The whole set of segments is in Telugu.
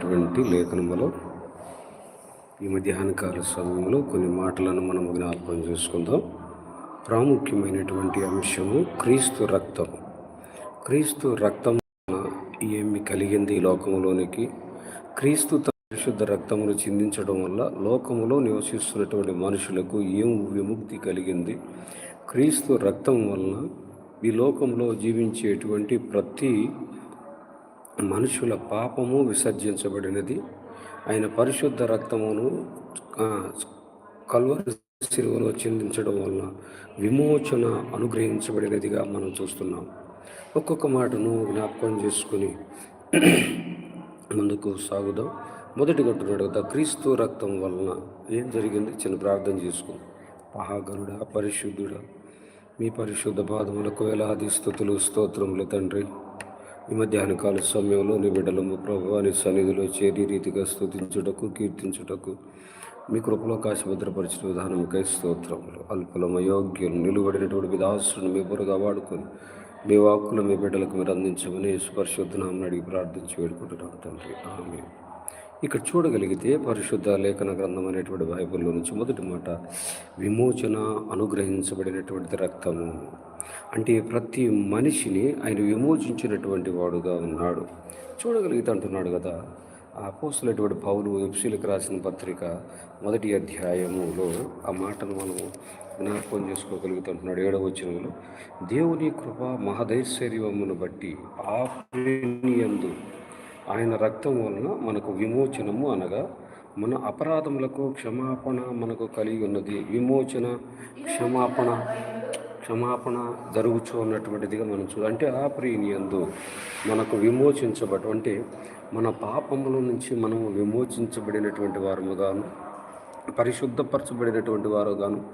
రాసినటువంటి లేఖనములో ఈ మధ్యాహ్నకాల సమయంలో కొన్ని మాటలను మనం జ్ఞాపకం చేసుకుందాం. ప్రాముఖ్యమైనటువంటి అంశము క్రీస్తు రక్తం క్రీస్తు రక్తం ఏమి కలిగింది ఈ లోకంలోనికి క్రీస్తు పరిశుద్ధ రక్తమును చిందించడం వల్ల లోకములో నివసిస్తున్నటువంటి మనుషులకు ఏం విముక్తి కలిగింది? క్రీస్తు రక్తం వలన ఈ లోకంలో జీవించేటువంటి ప్రతి మనుషుల పాపము విసర్జించబడినది. ఆయన పరిశుద్ధ రక్తమును ఆ, కల్వరి శిలువలో చెందించడం వలన విమోచన అనుగ్రహించబడినదిగా మనం చూస్తున్నాం. ఒక్కొక్క మాటను జ్ఞాపకం చేసుకుని ముందుకు సాగుదాం. మొదటి అంటున్నాడు కదా క్రీస్తు రక్తం వలన ఏం జరిగింది? చిన్న ప్రార్థన చేసుకుని మహాగరుడా పరిశుద్ధుడా మీ పరిశుద్ధ పాదములకు వేలాది స్థుతులు స్తోత్రములు తండ్రి. ఈ మధ్యాహ్న కాల సమయంలో నీ బిడ్డలము ప్రభువాని సన్నిధిలో చేరి రీతిగా స్థుతించుటకు కీర్తించుటకు మీ కృపలో కాశభద్రపరిచిన విధానముకై స్తోత్రములు. అల్పులమ యోగ్యులు నిలువడినటువంటి విధాసులను మీ బురగా వాడుకొని మీ వాక్కులు మీ బిడ్డలకు మీరు అందించమని పరిశుద్ధనామని అడిగి ప్రార్థించి వేడుకుంటున్నాం తండ్రి. ఆమె ఇక్కడ చూడగలిగితే పరిశుద్ధ లేఖన గ్రంథం అనేటువంటి బైబిల్లో నుంచి మొదటి మాట విమోచన అనుగ్రహించబడినటువంటి రక్తము. అంటే ప్రతి మనిషిని ఆయన విమోచించినటువంటి వాడుగా ఉన్నాడు. చూడగలిగితే అంటున్నాడు కదా ఆ పోస్టులటువంటి పౌలు ఎఫ్సీలకు రాసిన పత్రిక మొదటి అధ్యాయములో ఆ మాటను మనము జ్ఞాపకం చేసుకోగలుగుతుంటున్నాడు ఏడవ వచనంలో దేవుని కృప మహదైశ్వర్యమును బట్టి ఆ ఆయన రక్తం వలన మనకు విమోచనము అనగా మన అపరాధములకు క్షమాపణ మనకు కలిగి ఉన్నది. విమోచన క్షమాపణ క్షమాపణ జరుగుచు ఉన్నటువంటిదిగా మనం చూ అంటే ఆ ప్రియనియందు మనకు విమోచించబడు అంటే మన పాపముల నుంచి మనము విమోచించబడినటువంటి వారముగాను పరిశుద్ధపరచబడినటువంటి వారుగాను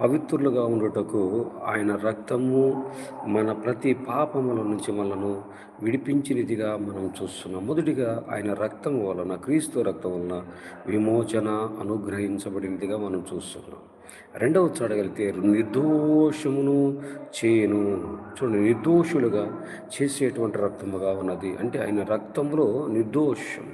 పవిత్రులుగా ఉండుటకు ఆయన రక్తము మన ప్రతి పాపముల నుంచి మనను విడిపించినదిగా మనం చూస్తున్నాం. మొదటిగా ఆయన రక్తం వలన క్రీస్తు రక్తం వలన విమోచన అనుగ్రహించబడినదిగా మనం చూస్తున్నాం. రెండవ చూడగలిగితే నిర్దోషమును చేయను. చూడండి నిర్దోషులుగా చేసేటువంటి రక్తముగా ఉన్నది. అంటే ఆయన రక్తంలో నిర్దోషం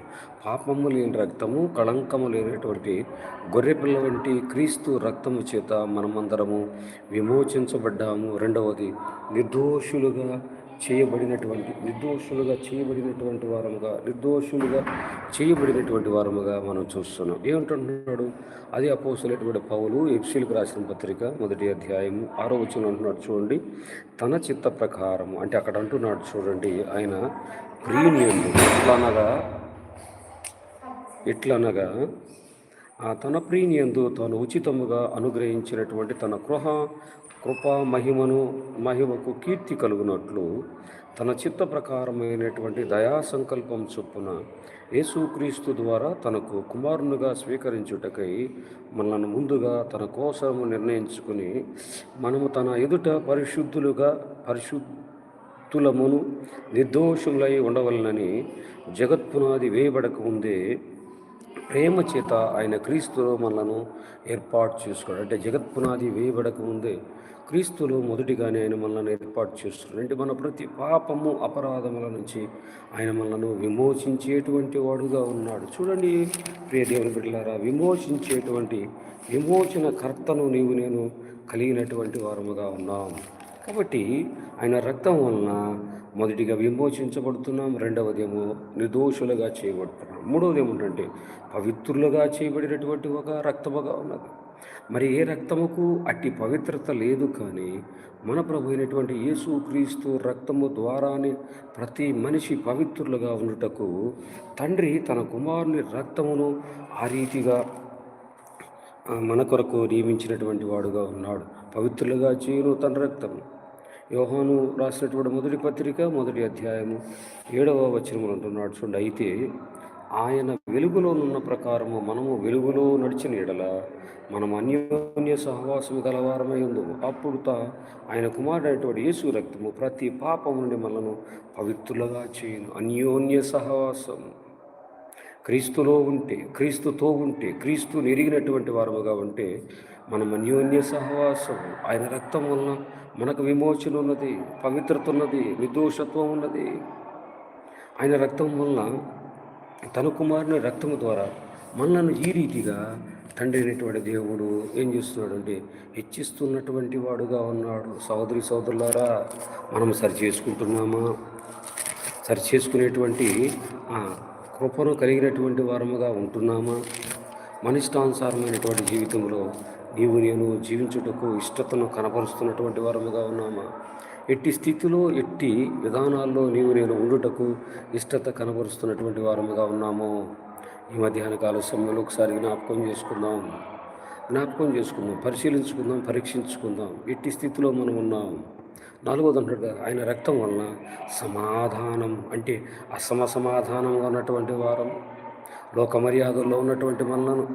పాపము లేని రక్తము కళంకము లేనటువంటి గొర్రెపిల్ల వంటి క్రీస్తు రక్తము చేత మనమందరము విమోచించబడ్డాము. రెండవది నిర్దోషులుగా చేయబడినటువంటి నిర్దోషులుగా చేయబడినటువంటి వారముగా నిర్దోషులుగా చేయబడినటువంటి వారముగా మనం చూస్తున్నాం. ఏమంటున్నాడు? అది అపోసలేటువంటి పౌలు ఎఫ్సీలకు రాసిన పత్రిక మొదటి అధ్యాయము ఆరో వచ్చిన అంటున్నాడు చూడండి తన చిత్త ప్రకారం అంటే అక్కడ అంటున్నాడు చూడండి ఆయన ప్రీమియం ఎట్లనగా ఎట్లనగా ఆ తన ప్రీనియందు తాను ఉచితముగా అనుగ్రహించినటువంటి తన కృహ కృపా మహిమను మహిమకు కీర్తి కలుగునట్లు తన చిత్త ప్రకారమైనటువంటి దయా సంకల్పం చొప్పున యేసుక్రీస్తు ద్వారా తనకు కుమారునిగా స్వీకరించుటకై మనల్ని ముందుగా తన కోసము నిర్ణయించుకుని మనము తన ఎదుట పరిశుద్ధులుగా పరిశుద్ధులమును నిర్దోషులై ఉండవలనని జగత్పునాది వేయబడక ముందే ప్రేమ చేత ఆయన క్రీస్తులో మనలను ఏర్పాటు చేసుకోవడం అంటే జగత్పునాది వేయబడక ముందే క్రీస్తులో మొదటిగానే ఆయన మనల్ని ఏర్పాటు చేస్తున్నాడు అంటే మన ప్రతి పాపము అపరాధముల నుంచి ఆయన మనలను విమోచించేటువంటి వాడుగా ఉన్నాడు. చూడండి ప్రియ దేవుని బిడ్డలారా విమోచించేటువంటి విమోచన కర్తను నీవు నేను కలిగినటువంటి వారముగా ఉన్నాం. కాబట్టి ఆయన రక్తం వలన మొదటిగా విమోచించబడుతున్నాం రెండవదేమో నిర్దోషులుగా చేయబడుతున్నాం. మూడవది ఏమిటంటే పవిత్రులుగా చేయబడినటువంటి ఒక రక్తముగా ఉన్నది. మరి ఏ రక్తముకు అట్టి పవిత్రత లేదు కానీ మన ప్రభు అయినటువంటి యేసు క్రీస్తు రక్తము ద్వారానే ప్రతి మనిషి పవిత్రులుగా ఉండుటకు తండ్రి తన కుమారుని రక్తమును ఆ రీతిగా మన కొరకు నియమించినటువంటి వాడుగా ఉన్నాడు. పవిత్రులుగా చేయను తన రక్తం యోహాను రాసినటువంటి మొదటి పత్రిక మొదటి అధ్యాయము ఏడవ వచనములు అంటున్నాడు చూడండి. అయితే ఆయన వెలుగులో ఉన్న ప్రకారము మనము వెలుగులో నడిచిన ఎడల మనం అన్యోన్య సహవాసము గలవారమై ఉందము. అప్పుడు తా ఆయన కుమారుడైనటువంటి యేసు రక్తము ప్రతి పాపం నుండి మనను పవిత్రులుగా చేయను. అన్యోన్య సహవాసం క్రీస్తులో ఉంటే క్రీస్తుతో ఉంటే క్రీస్తు ఎరిగినటువంటి వారముగా ఉంటే మనం అన్యోన్య సహవాసం ఆయన రక్తం వలన మనకు విమోచన ఉన్నది పవిత్రత ఉన్నది నిర్దోషత్వం ఉన్నది. ఆయన రక్తం వలన తన కుమారుని రక్తము ద్వారా మనలను ఈ రీతిగా తండ్రి అయినటువంటి దేవుడు ఏం చేస్తున్నాడు అంటే హెచ్చిస్తున్నటువంటి వాడుగా ఉన్నాడు. సోదరి సోదరులారా మనం సరి చేసుకుంటున్నామా? సరి చేసుకునేటువంటి కృపను కలిగినటువంటి వారముగా ఉంటున్నామా? మనిష్టానుసారమైనటువంటి జీవితంలో నీవు నేను జీవించుటకు ఇష్టతను కనపరుస్తున్నటువంటి వారముగా ఉన్నామా? ఎట్టి స్థితిలో ఎట్టి విధానాల్లో నీవు నేను ఉండుటకు ఇష్టత కనబరుస్తున్నటువంటి వారముగా ఉన్నామో? ఈ మధ్యాహ్న కాల సమయంలో ఒకసారి జ్ఞాపకం చేసుకుందాం. జ్ఞాపకం చేసుకుందాం పరిశీలించుకుందాం పరీక్షించుకుందాం. ఎట్టి స్థితిలో మనం ఉన్నాం? నాలుగోది అంటాడు కదా, ఆయన రక్తం వలన సమాధానం అంటే అసమ సమాధానంగా ఉన్నటువంటి వారం లోక మర్యాదల్లో ఉన్నటువంటి మనలను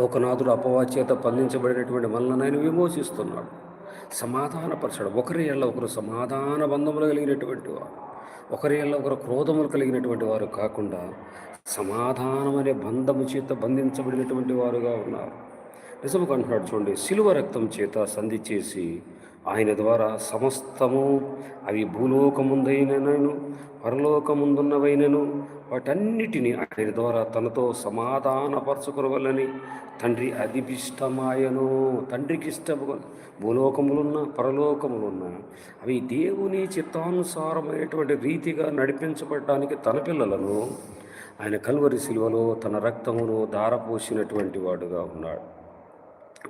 లోకనాథుడు అపవాచేత పందించబడినటువంటి మనలను ఆయన విమోచిస్తున్నాడు. సమాధానపరచడం. ఒకరి ఏళ్ళ ఒకరు సమాధాన బంధములు కలిగినటువంటి వారు. ఒకరి ఏళ్ళ ఒకరు క్రోధములు కలిగినటువంటి వారు కాకుండా సమాధానం అనే బంధము చేత బంధించబడినటువంటి వారుగా ఉన్నారు. నిజముగా అంటున్నాడు చూడండి సిలువ రక్తం చేత సంధి చేసి ఆయన ద్వారా సమస్తము అవి భూలోకముందైనను పరలోకముందున్నవైనను వాటన్నిటిని ఆయన ద్వారా తనతో సమాధానపరచుకోవాలని తండ్రి అధిపిష్టమాయను తండ్రికి ఇష్టము భూలోకములున్న పరలోకములున్న అవి దేవుని చిత్తానుసారమైనటువంటి రీతిగా నడిపించబడటానికి తన పిల్లలను ఆయన కల్వరి శిలువలో తన రక్తమును దారపోసినటువంటి వాడుగా ఉన్నాడు.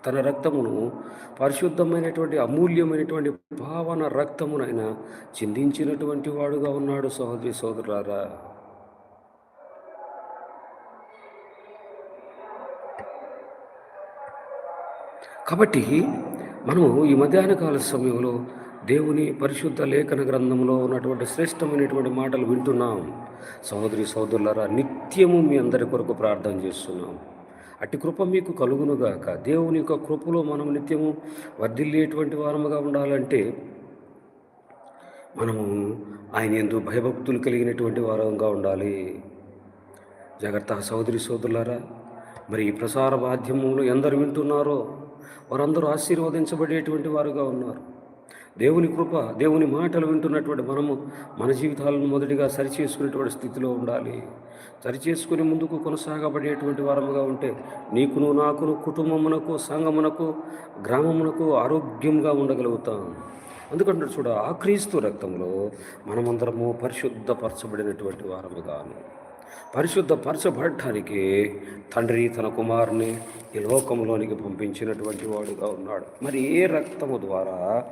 తన రక్తమును పరిశుద్ధమైనటువంటి అమూల్యమైనటువంటి భావన రక్తమునైన చిందించినటువంటి వాడుగా ఉన్నాడు సహోదరి సోదరులారా. కాబట్టి మనము ఈ మధ్యాహ్న కాల సమయంలో దేవుని పరిశుద్ధ లేఖన గ్రంథంలో ఉన్నటువంటి శ్రేష్టమైనటువంటి మాటలు వింటున్నాం. సహోదరి సోదరులారా నిత్యము మీ అందరి కొరకు ప్రార్థన చేస్తున్నాం. అట్టి కృప మీకు కలుగునుగాక దేవుని యొక్క కృపలో మనం నిత్యము వర్ధిల్లేటువంటి వారముగా ఉండాలంటే మనము ఆయన ఎందు భయభక్తులు కలిగినటువంటి వారంగా ఉండాలి. జాగ్రత్త సోదరి సోదరులారా మరి ఈ ప్రసార మాధ్యమంలో ఎందరు వింటున్నారో వారందరూ ఆశీర్వదించబడేటువంటి వారుగా ఉన్నారు. దేవుని కృప దేవుని మాటలు వింటున్నటువంటి మనము మన జీవితాలను మొదటిగా సరిచేసుకునేటువంటి స్థితిలో ఉండాలి. సరిచేసుకుని ముందుకు కొనసాగబడేటువంటి వారముగా ఉంటే నీకును నాకును కుటుంబమునకు సంఘమునకు గ్రామమునకు ఆరోగ్యంగా ఉండగలుగుతాం. ఎందుకంటే చూడ ఆ క్రీస్తు రక్తంలో మనమందరము పరిశుద్ధపరచబడినటువంటి వారముగాను. పరిశుద్ధపరచబడటానికి తండ్రి తన కుమారుని ఈ లోకంలోనికి పంపించినటువంటి వాడుగా ఉన్నాడు. మరి ఏ రక్తము ద్వారా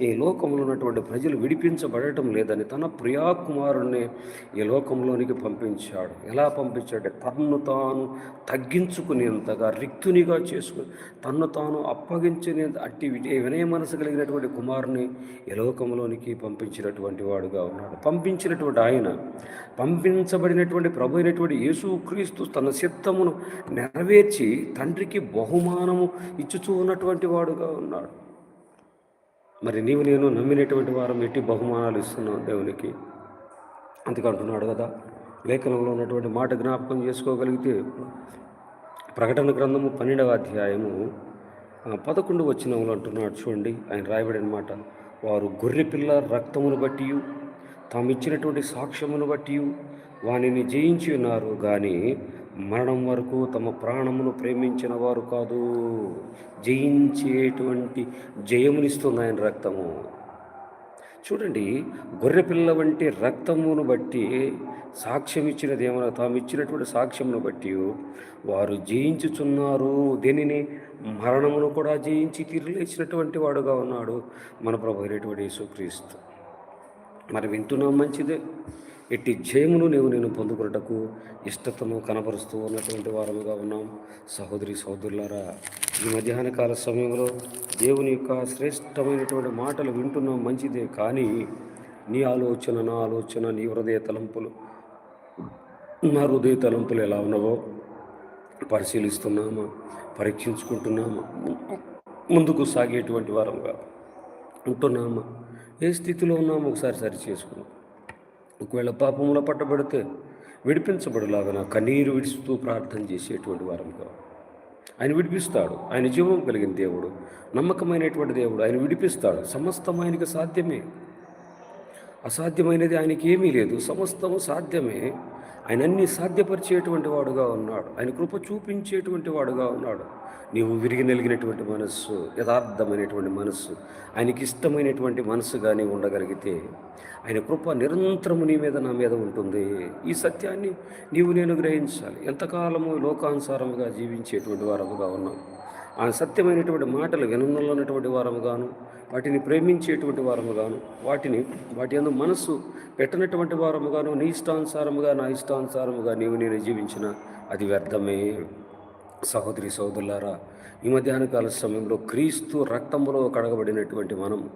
ఈ లోకంలో ఉన్నటువంటి ప్రజలు విడిపించబడటం లేదని తన ప్రియా కుమారుణ్ణి ఈ లోకంలోనికి పంపించాడు. ఎలా పంపించాడు తన్ను తాను తగ్గించుకునేంతగా రిక్తునిగా చేసుకుని తన్ను తాను అప్పగించని అట్టి వినయ మనసు కలిగినటువంటి కుమారుని ఈ లోకంలోనికి పంపించినటువంటి వాడుగా ఉన్నాడు. పంపించినటువంటి ఆయన పంపించబడినటువంటి ప్రభు అయినటువంటి యేసుక్రీస్తు తన సిద్ధమును నెరవేర్చి తండ్రికి బహుమానము ఇచ్చుచూ ఉన్నటువంటి వాడుగా ఉన్నాడు. మరి నీవు నేను నమ్మినటువంటి వారం ఎట్టి బహుమానాలు ఇస్తున్నావు దేవునికి? అందుకంటున్నాడు కదా లేఖనంలో ఉన్నటువంటి మాట జ్ఞాపకం చేసుకోగలిగితే ప్రకటన గ్రంథము పన్నెండవ అధ్యాయము పదకొండు వచ్చినములు అంటున్నాడు చూడండి ఆయన రాయబడిన మాట. వారు గొర్రెపిల్ల రక్తమును బట్టి తాము ఇచ్చినటువంటి సాక్ష్యమును బట్టి వానిని జయించి ఉన్నారు కానీ మరణం వరకు తమ ప్రాణమును ప్రేమించిన వారు కాదు. జయించేటువంటి జయమునిస్తుంది ఆయన రక్తము. చూడండి గొర్రెపిల్ల వంటి రక్తమును బట్టి సాక్ష్యం ఇచ్చినది ఏమన్నా తాము ఇచ్చినటువంటి సాక్ష్యమును బట్టి వారు జయించుచున్నారు. దేనిని? మరణమును కూడా జయించి తిరిగిలేసినటువంటి వాడుగా ఉన్నాడు మన ప్రభు అయినటువంటి యేసుక్రీస్తు. మరి వింటున్నాం మంచిదే? ఎట్టి జయమును నీవు నేను పొందుకున్నటకు ఇష్టతను కనపరుస్తూ ఉన్నటువంటి వారముగా ఉన్నాం. సహోదరి సహోదరులారా ఈ మధ్యాహ్న కాల సమయంలో దేవుని యొక్క శ్రేష్టమైనటువంటి మాటలు వింటున్నాం. మంచిదే కానీ నీ ఆలోచన నా ఆలోచన నీ హృదయ తలంపులు నా హృదయ తలంపులు ఎలా ఉన్నవో పరిశీలిస్తున్నామా పరీక్షించుకుంటున్నామా ముందుకు సాగేటువంటి వారంగా ఉంటున్నామా ఏ స్థితిలో ఉన్నామో ఒకసారి సరి చేసుకున్నాం ఒకవేళ పాపంలో పట్టబడితే విడిపించబడలాగా కన్నీరు విడుస్తూ ప్రార్థన చేసేటువంటి వారంగా ఆయన విడిపిస్తాడు. ఆయన జీవం కలిగిన దేవుడు నమ్మకమైనటువంటి దేవుడు ఆయన విడిపిస్తాడు. సమస్తం ఆయనకి సాధ్యమే. అసాధ్యమైనది ఆయనకి ఏమీ లేదు. సమస్తము సాధ్యమే. ఆయన అన్ని సాధ్యపరిచేటువంటి వాడుగా ఉన్నాడు. ఆయన కృప చూపించేటువంటి వాడుగా ఉన్నాడు. నీవు విరిగి నలిగినటువంటి మనస్సు యథార్థమైనటువంటి మనస్సు ఆయనకి ఇష్టమైనటువంటి మనస్సు కానీ ఉండగలిగితే ఆయన కృప నిరంతరము నీ మీద నా మీద ఉంటుంది. ఈ సత్యాన్ని నీవు నేను గ్రహించాలి. ఎంతకాలము లోకానుసారముగా జీవించేటువంటి వారముగా ఉన్నాం ఆ సత్యమైనటువంటి మాటలు విననున్నటువంటి వారముగాను వాటిని ప్రేమించేటువంటి వారముగాను వాటిని వాటి అందు మనస్సు పెట్టనటువంటి వారముగాను నీ ఇష్టానుసారముగా నా ఇష్టానుసారముగా నీవు నేను జీవించిన అది వ్యర్థమే. సహోదరి సహోదరులారా ఈ మధ్యాహ్న కాల సమయంలో క్రీస్తు రక్తములో కడగబడినటువంటి మనము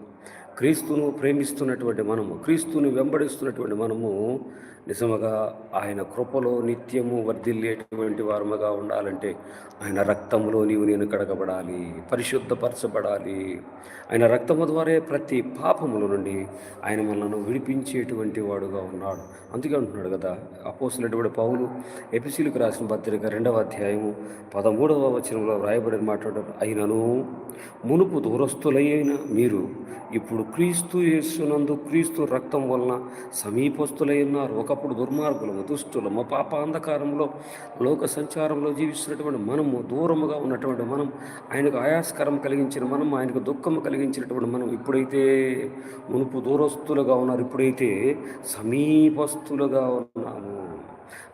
క్రీస్తును ప్రేమిస్తున్నటువంటి మనము క్రీస్తుని వెంబడిస్తున్నటువంటి మనము నిజముగా ఆయన కృపలో నిత్యము వర్ధిల్లేటువంటి వారముగా ఉండాలంటే ఆయన రక్తంలో నీవు నేను కడగబడాలి పరిశుద్ధపరచబడాలి. ఆయన రక్తము ద్వారా ప్రతి పాపముల నుండి ఆయన మనను విడిపించేటువంటి వాడుగా ఉన్నాడు. అందుకే అంటున్నాడు కదా అపోసినటువంటి పౌలు ఎపిసిలకు రాసిన పత్రిక రెండవ అధ్యాయము పదమూడవ వచనంలో వ్రాయబడిన మాట్లాడారు. అయినను మునుపు దూరస్తులైన మీరు ఇప్పుడు క్రీస్తు యేసునందు క్రీస్తు రక్తం వలన సమీపస్తులై ఉన్నారు. ఒకప్పుడు దుర్మార్గులము దుష్టులము పాప అంధకారంలో లోక సంచారంలో జీవిస్తున్నటువంటి మనము దూరముగా ఉన్నటువంటి మనం ఆయనకు ఆయాస్కరం కలిగించిన మనం ఆయనకు దుఃఖము కలిగించినటువంటి మనం ఇప్పుడైతే మునుపు దూరస్తులుగా ఉన్నారు ఇప్పుడైతే సమీపస్తులుగా ఉన్నాము.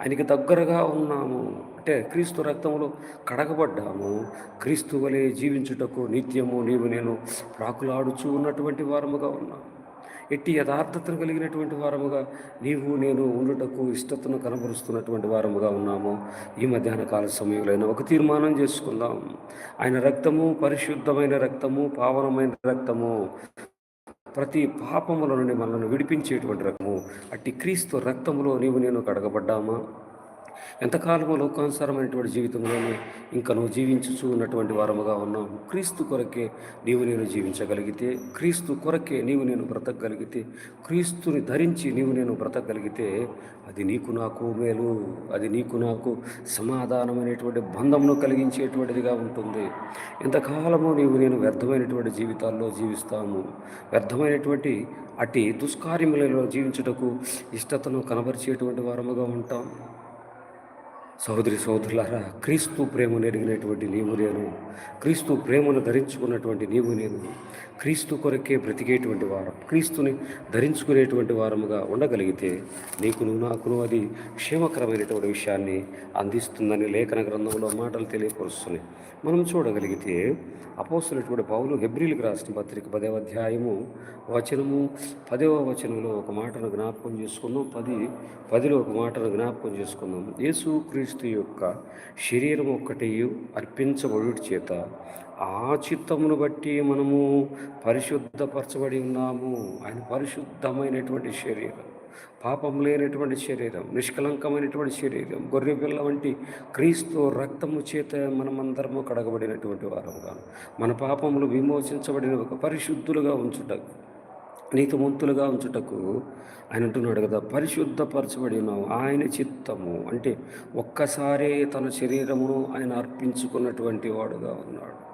ఆయనకి దగ్గరగా ఉన్నాము. అంటే క్రీస్తు రక్తంలో కడగబడ్డాము. క్రీస్తు వలె జీవించుటకు నిత్యము నీవు నేను ప్రాకులాడుచూ ఉన్నటువంటి వారముగా ఉన్నాము. ఎట్టి యథార్థతను కలిగినటువంటి వారముగా నీవు నేను ఉండుటకు ఇష్టతను కనబరుస్తున్నటువంటి వారముగా ఉన్నాము. ఈ మధ్యాహ్న కాల సమయంలో ఒక తీర్మానం చేసుకుందాం. ఆయన రక్తము పరిశుద్ధమైన రక్తము పావనమైన రక్తము ప్రతి పాపముల నుండి మనల్ని విడిపించేటువంటి రకము అట్టి క్రీస్తు రక్తములో నీవు నేను కడగబడ్డామా? ఎంతకాలము లోకానుసారమైనటువంటి జీవితంలోనే ఇంకా నువ్వు జీవించుచు ఉన్నటువంటి వారముగా ఉన్నావు. క్రీస్తు కొరకే నీవు నేను జీవించగలిగితే క్రీస్తు కొరకే నీవు నేను బ్రతకగలిగితే క్రీస్తుని ధరించి నీవు నేను బ్రతకగలిగితే అది నీకు నాకు మేలు అది నీకు నాకు సమాధానమైనటువంటి బంధమును కలిగించేటువంటిదిగా ఉంటుంది. ఎంతకాలము నీవు నేను వ్యర్థమైనటువంటి జీవితాల్లో జీవిస్తాము. వ్యర్థమైనటువంటి అటు దుష్కార్యములలో జీవించుటకు ఇష్టతను కనబరిచేటువంటి వారముగా ఉంటాం. సహోదరి సహోదరులారా క్రీస్తు ప్రేమను ఎరిగినటువంటి నీవు నేను. క్రీస్తు ప్రేమను ధరించుకున్నటువంటి నీవు నేను. క్రీస్తు కొరకే బ్రతికేటువంటి వారం క్రీస్తుని ధరించుకునేటువంటి వారముగా ఉండగలిగితే నీకును నాకును అది క్షేమకరమైనటువంటి విషయాన్ని అందిస్తుందని లేఖన గ్రంథంలో మాటలు తెలియపరుస్తున్నాయి. మనం చూడగలిగితే అపోస్తున్నటువంటి పౌలు హెబ్రిల్కి రాసిన పత్రిక పదవ అధ్యాయము వచనము పదవ వచనంలో ఒక మాటను జ్ఞాపకం చేసుకుందాం పది పదిలో ఒక మాటను జ్ఞాపకం చేసుకుందాం. యేసు క్రీస్తు యొక్క శరీరం ఒక్కటి అర్పించబడు చేత ఆ చిత్తమును బట్టి మనము పరిశుద్ధపరచబడి ఉన్నాము. ఆయన పరిశుద్ధమైనటువంటి శరీరం పాపం లేనటువంటి శరీరం నిష్కలంకమైనటువంటి శరీరం గొర్రె పిల్ల వంటి క్రీస్తు రక్తము చేత మనమందరము కడగబడినటువంటి వారముగా మన పాపములు విమోచించబడిన ఒక పరిశుద్ధులుగా ఉంచుటకు నీతిమంతులుగా ఉంచుటకు ఆయన అంటున్నాడు కదా పరిశుద్ధపరచబడిన ఆయన చిత్తము. అంటే ఒక్కసారే తన శరీరమును ఆయన అర్పించుకున్నటువంటి వాడుగా ఉన్నాడు.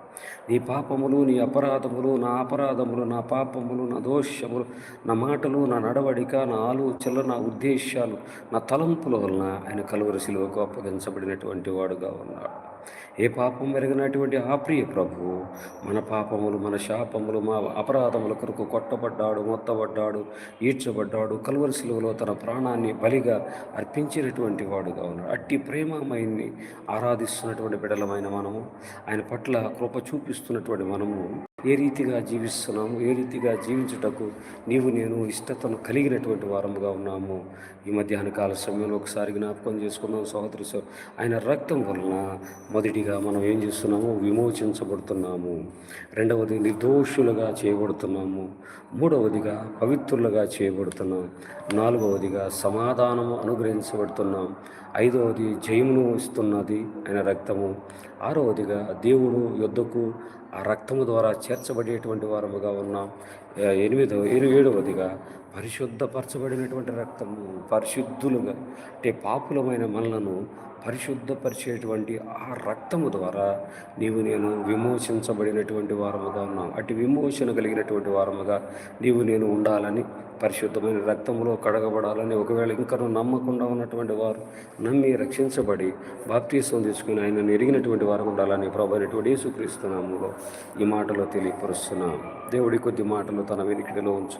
నీ పాపములు నీ అపరాధములు నా అపరాధములు నా పాపములు నా దోషములు నా మాటలు నా నడవడిక నా ఆలోచనలు నా ఉద్దేశాలు నా తలంపుల వలన ఆయన కలువరి శిలువకు అప్పగించబడినటువంటి వాడుగా ఉన్నాడు. ఏ పాపం మెరిగినటువంటి ఆ ప్రియ ప్రభు మన పాపములు మన శాపములు మా అపరాధముల కొరకు కొట్టబడ్డాడు మొత్తబడ్డాడు ఈడ్చబడ్డాడు కలువరిశిలువలో తన ప్రాణాన్ని బలిగా అర్పించినటువంటి వాడుగా ఉన్నాడు. అట్టి ప్రేమమైని ఆరాధిస్తున్నటువంటి బిడలమైన మనము ఆయన పట్ల కృప చూపిస్తున్నటువంటి మనము ఏ రీతిగా జీవిస్తున్నాము ఏ రీతిగా జీవించుటకు నీవు నేను ఇష్టతను కలిగినటువంటి వారముగా ఉన్నాము. ఈ మధ్యాహ్న కాల సమయంలో ఒకసారి జ్ఞాపకం చేసుకున్నాం సహోదరి సో ఆయన రక్తం వలన మొదటిగా మనం ఏం చేస్తున్నాము? విమోచించబడుతున్నాము. రెండవది నిర్దోషులుగా చేయబడుతున్నాము. మూడవదిగా పవిత్రులుగా చేయబడుతున్నాం. నాలుగవదిగా సమాధానము అనుగ్రహించబడుతున్నాం. ఐదవది జయమును ఇస్తున్నది ఆయన రక్తము. ఆరవదిగా దేవుడు యుద్ధకు ఆ రక్తము ద్వారా చేర్చబడేటువంటి వారముగా ఉన్నాం. ఎనిమిదవ ఏడవదిగా పరిశుద్ధపరచబడినటువంటి రక్తము పరిశుద్ధులుగా అంటే పాపులమైన మనలను పరిశుద్ధపరిచేటువంటి ఆ రక్తము ద్వారా నీవు నేను విమోచించబడినటువంటి వారముగా ఉన్నాం అటు విమోచన కలిగినటువంటి వారముగా నీవు నేను ఉండాలని పరిశుద్ధమైన రక్తంలో కడగబడాలని ఒకవేళ ఇంకను నమ్మకుండా ఉన్నటువంటి వారు నమ్మి రక్షించబడి బాప్తీసం తీసుకుని ఆయన ఎరిగినటువంటి వారు ఉండాలని ప్రభు అయినటువంటి యేసుక్రీస్తు ఈ మాటలో తెలియపరుస్తున్నాం. దేవుడి కొద్ది మాటలు తన వెలికిడిలో ఉంచు.